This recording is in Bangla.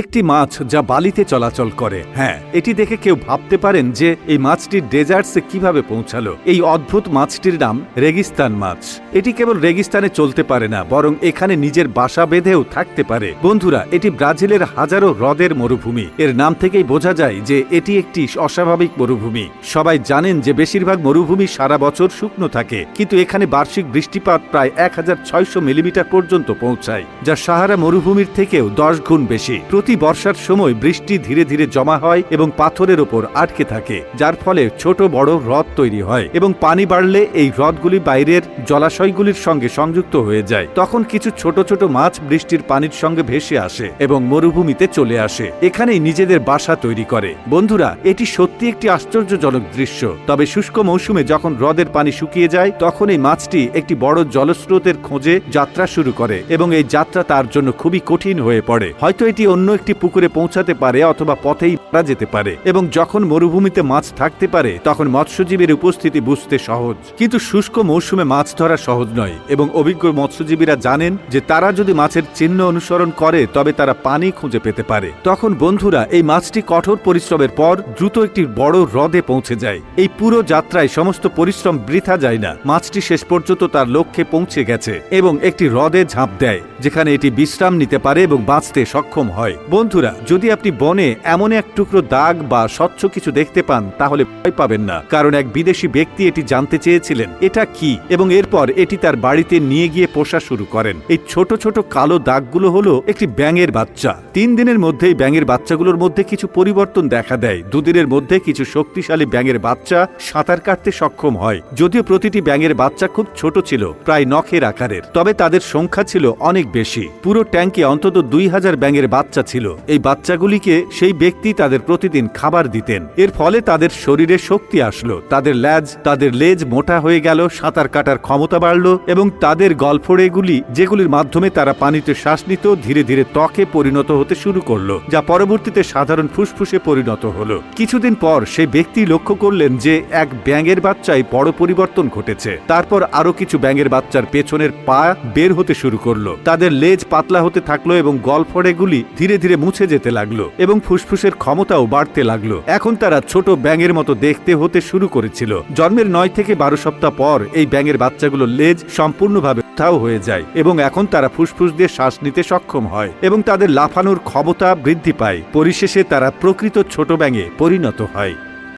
একটি মাছ যা বালিতে চলাচল করে। হ্যাঁ এটি দেখে কেউ ভাবতে পারেন যে এই মাছটি ডেজার্টসে কীভাবে পৌঁছালো। এই অদ্ভুত মাছটির নাম রেগিস্তান মাছ। এটি কেবল রেগিস্তানে চলতে পারে না, বরং এখানে নিজের বাসা বেঁধেও থাকতে পারে। বন্ধুরা, এটি ব্রাজিলের হাজারো হ্রদের মরুভূমি। এর নাম থেকেই বোঝা যায় যে এটি একটি অস্বাভাবিক মরুভূমি। সবাই জানেন যে বেশিরভাগ মরুভূমি সারা বছর শুকনো থাকে, কিন্তু এখানে বার্ষিক বৃষ্টিপাত প্রায় এক হাজার ছয়শো মিলিমিটার পর্যন্ত পৌঁছায়, যা সাহারা মরুভূমির থেকেও দশ গুণ বেশি। প্রতি বর্ষার সময় বৃষ্টি ধীরে ধীরে জমা হয় এবং পাথরের ওপর আটকে থাকে, যার ফলে ছোট বড় হ্রদ তৈরি হয় এবং পানি বাড়লে এই হ্রদগুলি বাইরের জলাশয়গুলির সঙ্গে সংযুক্ত হয়ে যায়। তখন কিছু ছোট ছোট মাছ বৃষ্টির পানির সঙ্গে ভেসে আসে এবং মরুভূমিতে চলে আসে। এখানেই নিজেদের বাসা তৈরি করে। বন্ধুরা, এটি সত্যি একটি আশ্চর্যজনক দৃশ্য। তবে শুষ্ক মৌসুমে যখন হ্রদের পানি শুকিয়ে যায়, তখন এই মাছটি একটি বড় জলস্রোতের খোঁজে যাত্রা শুরু করে এবং এই যাত্রা তার জন্য খুবই কঠিন হয়ে পড়ে। হয়তো এটি অন্য একটি পুকুরে পৌঁছাতে পারে অথবা পথেই মারা যেতে পারে। এবং যখন মরুভূমিতে মাছ থাকতে পারে, তখন মৎস্যজীবীর উপস্থিতি বুঝতে সহজ। কিন্তু শুষ্ক মৌসুমে মাছ ধরা সহজ নয়, এবং অভিজ্ঞ মৎস্যজীবীরা জানেন যে তারা যদি মাছের চিহ্ন অনুসরণ করে, তবে তারা পানি খুঁজে পেতে পারে। তখন বন্ধুরা, এই মাছটি কঠোর পরিশ্রমের পর দ্রুত একটি বড় হ্রদে পৌঁছে যায়। এই পুরো যাত্রায় সমস্ত পরিশ্রম বৃথা যায় না। মাছটি শেষ পর্যন্ত তার লক্ষ্যে পৌঁছে গেছে এবং একটি হ্রদে ঝাঁপ দেয়, যেখানে এটি বিশ্রাম নিতে পারে এবং বাঁচতে সক্ষম হয়। বন্ধুরা, যদি আপনি বনে এমন এক টুকরো দাগ বা স্বচ্ছ কিছু দেখতে পান, তাহলে ভয় পাবেন না। কারণ এক বিদেশি ব্যক্তি এটি জানতে চেয়েছিলেন। এটা কি? এবং এরপর এটি তার বাড়িতে নিয়ে গিয়ে পোষা শুরু করেন। এই ছোট ছোট কালো দাগগুলো হলো একটি ব্যাঙের বাচ্চা। তিন দিনের মধ্যেই ব্যাঙের বাচ্চাগুলোর মধ্যে কিছু পরিবর্তন দেখা দেয়। দুদিনের মধ্যে কিছু শক্তিশালী ব্যাঙের বাচ্চা সাঁতার কাটতে সক্ষম হয়। যদিও প্রতিটি ব্যাঙের বাচ্চা খুব ছোট ছিল, প্রায় নখের আকারের, তবে তাদের সংখ্যা ছিল অনেক বেশি। পুরো ট্যাঙ্কে অন্তত দুই হাজার ব্যাঙের বাচ্চা ছিল। এই বাচ্চাগুলিকে সেই ব্যক্তি তাদের প্রতিদিন খাবার দিতেন। এর ফলে তাদের শরীরে শক্তি আসলো, তাদের ল্যাজ, তাদের লেজ মোটা হয়ে গেল, সাঁতার কাটার ক্ষমতা বাড়ল এবং তাদের গলফড়েগুলি, যেগুলির মাধ্যমে তারা পানিতে শ্বাস নিত, ধীরে ধীরে ত্বকে পরিণত হতে শুরু করল, যা পরবর্তীতে সাধারণ ফুসফুসে পরিণত হলো। কিছুদিন পর সেই ব্যক্তি লক্ষ্য করলেন যে এক ব্যাঙের বাচ্চায় বড় পরিবর্তন ঘটেছে। তারপর আরও কিছু ব্যাঙের বাচ্চার পেছনের পা বের হতে শুরু করল। তাদের লেজ পাতলা হতে থাকল এবং গলফড়েগুলি ধীরে ধীরে মুছে যেতে লাগল এবং ফুসফুসের ক্ষমতাও বাড়তে লাগল। এখন তারা ছোট ব্যাঙের মতো দেখতে হতে শুরু করেছিল। জন্মের নয় থেকে বারো সপ্তাহ পর এই ব্যাঙের বাচ্চাগুলো লেজ সম্পূর্ণভাবে উঠাও হয়ে যায় এবং এখন তারা ফুসফুস দিয়ে শ্বাস নিতে সক্ষম হয় এবং তাদের লাফানোর ক্ষমতা বৃদ্ধি পায়। পরিশেষে তারা প্রকৃত ছোট ব্যাঙে পরিণত হয়।